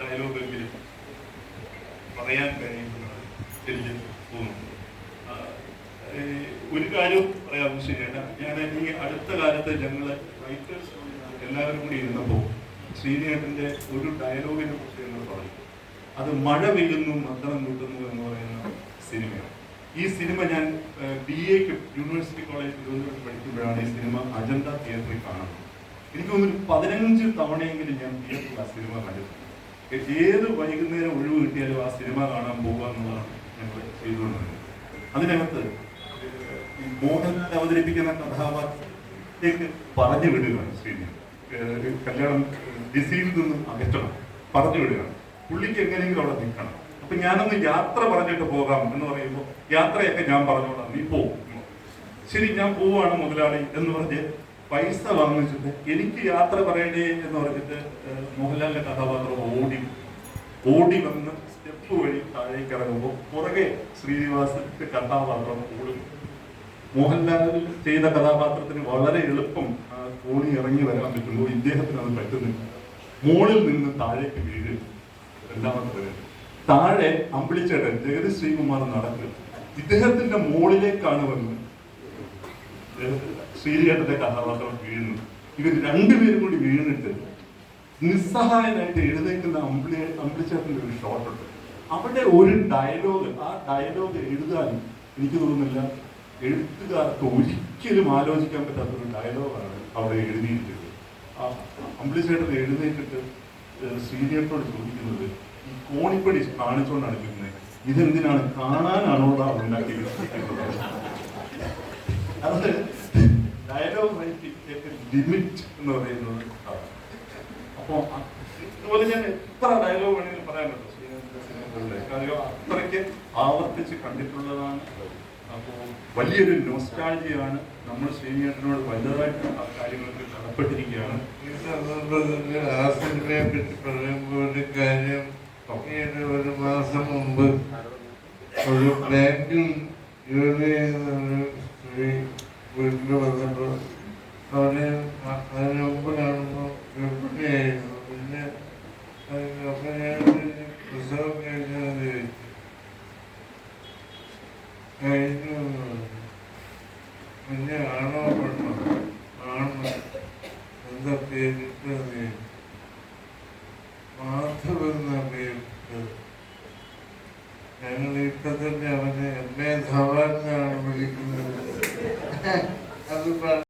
ഡയലോഗെങ്കിലും പറയാൻ കഴിയുമെന്നാണ് എനിക്ക് തോന്നുന്നത്. ഒരു കാര്യം പറയാം ശരിയാണ് ഞാൻ ഈ അടുത്ത കാലത്ത് ഞങ്ങൾ റൈറ്റേഴ്സ് എല്ലാവരും കൂടി ഇരുന്നപ്പോൾ ശ്രീനേട്ടന്റെ ഒരു ഡയലോഗിനെ കുറിച്ച് ഞങ്ങൾ പറഞ്ഞു. അത് മഴ പെയ്യുന്നു മദ്ദളം കൂട്ടുന്നു എന്ന് പറയുന്ന സിനിമയാണ്. ഈ സിനിമ ഞാൻ ബി എക്ക് യൂണിവേഴ്സിറ്റി കോളേജ് തിരുവനന്തപുരത്ത് പഠിക്കുമ്പോഴാണ് ഈ സിനിമ അജന്ത തിയേറ്ററിൽ കാണുന്നത്. എനിക്ക് തോന്നുന്നു പതിനഞ്ച് തവണയെങ്കിലും ഞാൻ തിയേറ്ററിൽ ആ സിനിമ കണ്ടിട്ടുണ്ട്. ഏത് വൈകുന്നേരം ഒഴിവ് കിട്ടിയാലും ആ സിനിമ കാണാൻ പോകുക എന്നുള്ളതാണ് ഞങ്ങൾ ചെയ്തുകൊണ്ടിരുന്നത്. അതിനകത്ത് മോഹൻലാൽ അവതരിപ്പിക്കുന്ന കഥാപാത്രത്തേക്ക് പറഞ്ഞു വിടുകയാണ് ശ്രീനി. കല്യാണം ഡിസീൽ നിന്ന് അകറ്റണം പറഞ്ഞു വിടുകയാണ്. പുള്ളിക്ക് എങ്ങനെയെങ്കിലും അവിടെ നിൽക്കണം. അപ്പൊ ഞാനൊന്ന് യാത്ര പറഞ്ഞിട്ട് പോകാം എന്ന് പറയുമ്പോൾ യാത്രയൊക്കെ ഞാൻ പറഞ്ഞോളാം നീ പോകും ശരി ഞാൻ പോവാണ് മുതലാളി എന്ന് പറഞ്ഞ് പൈസ വാങ്ങിച്ചിട്ട് എനിക്ക് യാത്ര പറയണേ എന്ന് പറഞ്ഞിട്ട് മോഹൻലാലിന്റെ കഥാപാത്രം ഓടി ഓടി വന്ന് സ്റ്റെപ്പ് വഴി താഴേക്ക് ഇറങ്ങുമ്പോൾ പുറകെ ശ്രീനിവാസന്റെ കഥാപാത്രം ഓടും. മോഹൻലാൽ ചെയ്ത കഥാപാത്രത്തിന് വളരെ എളുപ്പം ഓടി ഇറങ്ങി വരാൻ പറ്റുള്ളൂ ഇദ്ദേഹത്തിന് അത് പറ്റുന്നില്ല. മോളിൽ നിന്ന് താഴേക്ക് വീഴും. രണ്ടാമത്തെ. താഴെ അമ്പിളിച്ചേട്ടൻ ജഗതി ശ്രീകുമാർ നടക്കും ഇദ്ദേഹത്തിന്റെ മോളിലേക്കാണ് വന്ന് ശ്രീചേട്ടന്റെ കഥാപാത്രം വീഴുന്നു. ഇവർ രണ്ടുപേരും കൂടി വീണിട്ട് നിസ്സഹായനായിട്ട് എഴുന്നേക്കുന്ന അമ്പിളി അമ്പിളിച്ചേട്ടന്റെ ഒരു ഷോട്ട് ഉണ്ട്. അവിടെ ഒരു ഡയലോഗ് ആ ഡയലോഗ് എഴുതാനും എനിക്ക് തോന്നുന്നില്ല എഴുത്തുകാർക്ക് ഒരിക്കലും ആലോചിക്കാൻ പറ്റാത്ത ഒരു ഡയലോഗാണ് അവിടെ എഴുതിയിരിക്കുന്നത്. ആ അമ്പിളിച്ചേട്ടൻ ഏഹ് ശ്രീചേട്ടനോട് ചോദിക്കുന്നത് ഈ കോണിപ്പടി കാണിച്ചുകൊണ്ടാണ് ചെയ്യുന്നത് ഇതെന്തിനാണ് കാണാനാണോ ഉണ്ടാക്കി അത് ഡയലോഗ് റൈറ്റിംഗ് ലിമിറ്റ് എന്ന് പറയുന്നത് അതാണ്. അപ്പോ അ- ഇതുപോലെ ഞാൻ എത്ര ഡയലോഗ് വേണമെങ്കിലും പറയാനുണ്ട് കാര്യം അത്രയ്ക്ക് ആവർത്തിച്ച് കണ്ടിട്ടുള്ളതാണ്. അപ്പോൾ വലിയൊരു നോസ്റ്റാളജിയാണ് നമ്മൾ ശ്രീനിയേട്ടനോട് വലുതായിട്ട് ആ കാര്യങ്ങൾക്ക് കടപ്പെട്ടിരിക്കുകയാണ്. ഈ സന്ദർഭത്തിൽ ആ സിനിമയെ പറ്റി പറയുമ്പോൾ ഒരു കാര്യം ഒരു- മാസം മുമ്പ് ഒരു ബാങ്കിൽ ജോലി ചെയ്യുന്ന ഒരു സ്ത്രീ വീട്ടിൽ വന്നപ്പോൾ അവനെ മ- അതിന് മുമ്പ് കാണുമ്പോൾ ഗർഭിണിയായിരുന്നു പിന്നെ അത് അപ്പൊ ഞാൻ ഒരു പ്രസവം കഴിഞ്ഞാൽ ചോദിച്ചു കഴിഞ്ഞു എന്ന് പറഞ്ഞു. പിന്നെ ആണോ പെണ്ണോ? ആണ്? എന്താ പേരിട്ട് മാധവ് എന്ന പേരിട്ട് ഞങ്ങൾ ഇപ്പൊ തന്നെ അവനെ എം എ ധവാനാണ് വിളിക്കുന്നത്. അത്